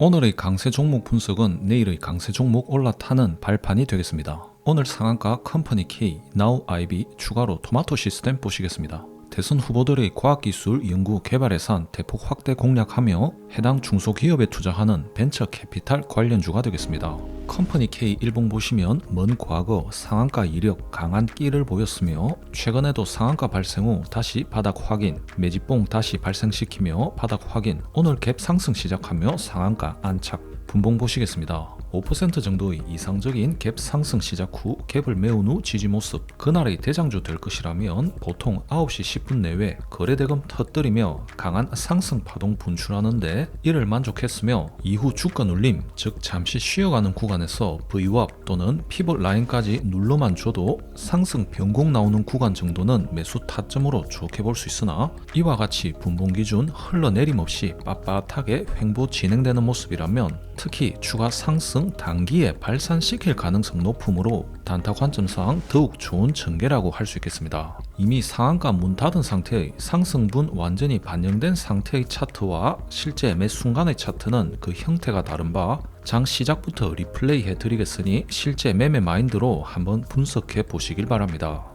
오늘의 강세 종목 분석은 내일의 강세 종목 올라타는 발판이 되겠습니다. 오늘 상한가 컴퍼니 K, 나우 IB 추가로 토마토 시스템 보시겠습니다. 대선 후보들의 과학기술 연구 개발 예산 대폭 확대 공략하며 해당 중소기업에 투자하는 벤처 캐피탈 관련주가 되겠습니다. 컴퍼니 K 일봉 보시면 먼 과거 상한가 이력 강한 끼를 보였으며 최근에도 상한가 발생 후 다시 바닥 확인, 매집봉 다시 발생시키며 바닥 확인, 오늘 갭 상승 시작하며 상한가 안착, 분봉 보시겠습니다. 5% 정도 의 이상적인 갭 상승 시작 후 갭을 메운 후 지지 모습 그날의 대장주 될 것이라면 보통 9시 10분 내외 거래대금 터뜨리며 강한 상승 파동 분출하는데 이를 만족했으며 이후 주가 눌림 즉 잠시 쉬어가는 구간에서 V왑 또는 피벗 라인까지 눌러만 줘도 상승 변곡 나오는 구간 정도는 매수 타점으로 좋게 볼 수 있으나 이와 같이 분봉 기준 흘러내림 없이 빳빳하게 횡보 진행되는 모습이라면 특히 추가 상승 단기에 발산시킬 가능성 높으므로 단타 관점상 더욱 좋은 전개라고 할 수 있겠습니다. 이미 상한가 문 닫은 상태의 상승분 완전히 반영된 상태의 차트와 실제 매 순간의 차트는 그 형태가 다른 바 장 시작부터 리플레이 해드리겠으니 실제 매매 마인드로 한번 분석해 보시길 바랍니다.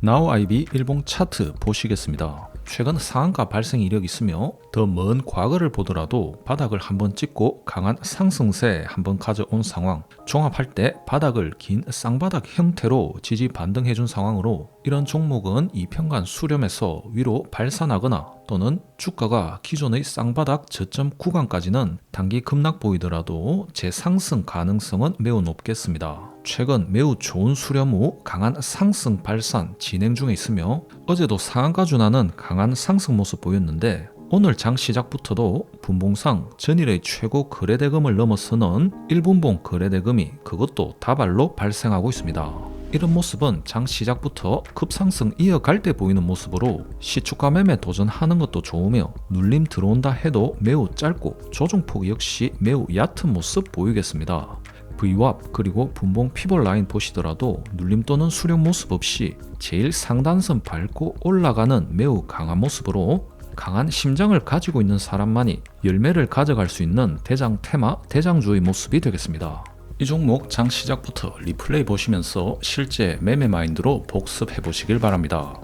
나우 아이비 일봉 차트 보시겠습니다. 최근 상한가 발생 이력이 있으며 더 먼 과거를 보더라도 바닥을 한번 찍고 강한 상승세 한번 가져온 상황 종합할 때 바닥을 긴 쌍바닥 형태로 지지 반등해준 상황으로 이런 종목은 이평간 수렴에서 위로 발산하거나 또는 주가가 기존의 쌍바닥 저점 구간까지는 단기 급락 보이더라도 재상승 가능성은 매우 높겠습니다. 최근 매우 좋은 수렴 후 강한 상승 발산 진행 중에 있으며 어제도 상한가 준하는 강한 상승 모습 보였는데 오늘 장 시작부터도 분봉상 전일의 최고 거래대금을 넘어서는 1분봉 거래대금이 그것도 다발로 발생하고 있습니다. 이런 모습은 장 시작부터 급상승 이어갈 때 보이는 모습으로 시초가 매매 도전하는 것도 좋으며 눌림 들어온다 해도 매우 짧고 조정폭 역시 매우 얕은 모습 보이겠습니다. V왑 그리고 분봉 피벗 라인 보시더라도 눌림 또는 수렴 모습 없이 제일 상단선 밟고 올라가는 매우 강한 모습으로 강한 심장을 가지고 있는 사람만이 열매를 가져갈 수 있는 대장 테마 대장주의 모습이 되겠습니다. 이 종목 장 시작부터 리플레이 보시면서 실제 매매 마인드로 복습해 보시길 바랍니다.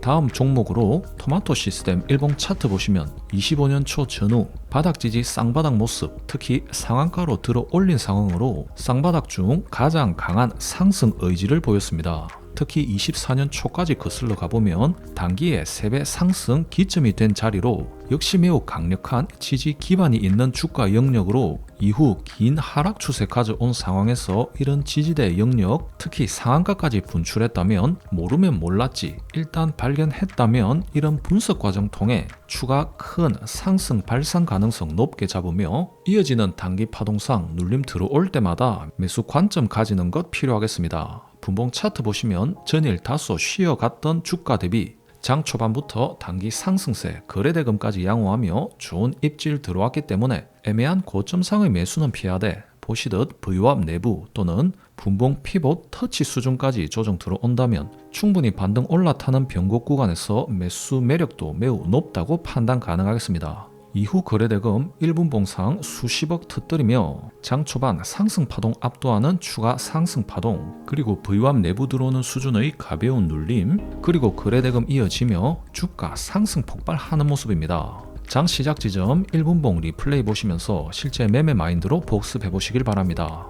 다음 종목으로 토마토 시스템 일봉 차트 보시면 25년 초 전후 바닥 지지 쌍바닥 모습 특히 상한가로 들어 올린 상황으로 쌍바닥 중 가장 강한 상승 의지를 보였습니다. 특히 24년 초까지 거슬러 가보면 단기에 3배 상승 기점이 된 자리로 역시 매우 강력한 지지 기반이 있는 주가 영역으로 이후 긴 하락 추세 가져온 상황에서 이런 지지대 영역, 특히 상한가까지 분출했다면 모르면 몰랐지 일단 발견했다면 이런 분석 과정 통해 추가 큰 상승 발산 가능성 높게 잡으며 이어지는 단기 파동상 눌림 들어올 때마다 매수 관점 가지는 것 필요하겠습니다. 분봉 차트 보시면 전일 다소 쉬어갔던 주가 대비 장 초반부터 단기 상승세 거래대금까지 양호하며 좋은 입질 들어왔기 때문에 애매한 고점상의 매수는 피하되 보시듯 V왑 내부 또는 분봉 피봇 터치 수준까지 조정 들어온다면 충분히 반등 올라타는 변곡 구간에서 매수 매력도 매우 높다고 판단 가능하겠습니다. 이후 거래대금 1분봉상 수십억 터뜨리며 장 초반 상승 파동 압도하는 추가 상승 파동 그리고 V왑 내부 들어오는 수준의 가벼운 눌림 그리고 거래대금 이어지며 주가 상승 폭발하는 모습입니다. 장 시작 지점 1분봉 리플레이 보시면서 실제 매매 마인드로 복습해 보시길 바랍니다.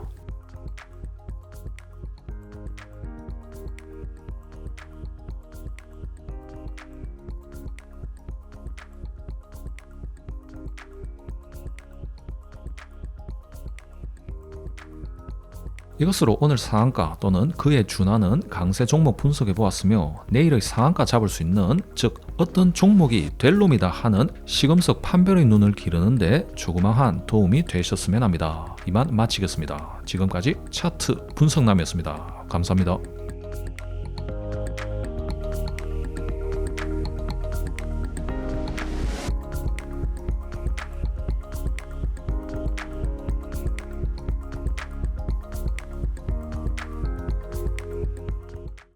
이것으로 오늘 상한가 또는 그에 준하는 강세 종목 분석해 보았으며 내일의 상한가 잡을 수 있는 즉 어떤 종목이 될 놈이다 하는 시금석 판별의 눈을 기르는데 조그마한 도움이 되셨으면 합니다. 이만 마치겠습니다. 지금까지 차트 분석남이었습니다. 감사합니다.